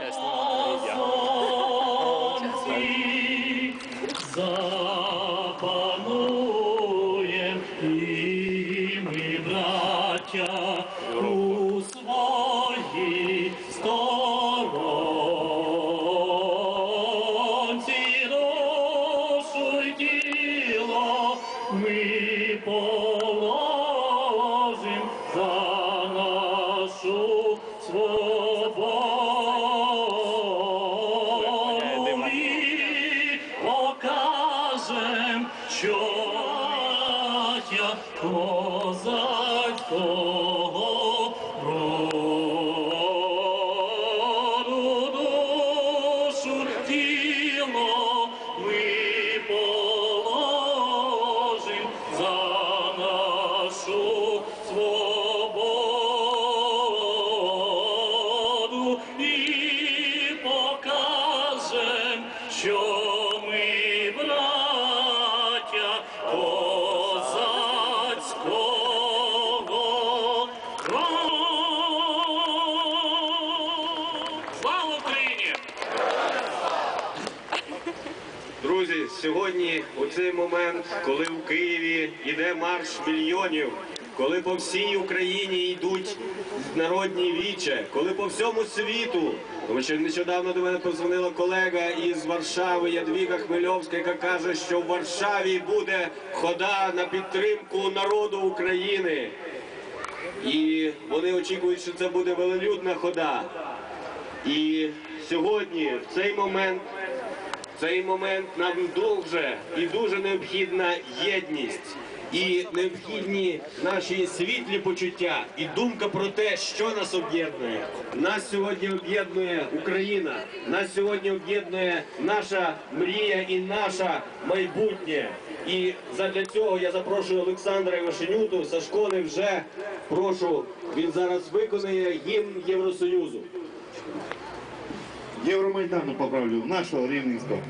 Я ми, у своїй сторонці. Ми положим за нашу свободу покажем, що я козацького роду козацького. Слава Україні! Друзі, сьогодні у цей момент, коли в Києві йде марш мільйонів, коли по всій Україні йдуть народні віче, коли по всьому світу, тому що нещодавно до мене позвонила колега із Варшави Ядвіга Хмельовська, яка каже, що в Варшаві буде хода на підтримку народу України. І вони очікують, що це буде велелюдна хода. І сьогодні, в цей момент, в цей момент нам дуже і дуже необхідна єдність. І необхідні наші світлі почуття і думка про те, що нас об'єднує. Нас сьогодні об'єднує Україна. Нас сьогодні об'єднує наша мрія і наше майбутнє. І задля цього я запрошую Олександра Івашенюту. Сашко не вже прошу. Він зараз виконує гімн Євросоюзу. Євромайдану поправлю, нашого рівненського.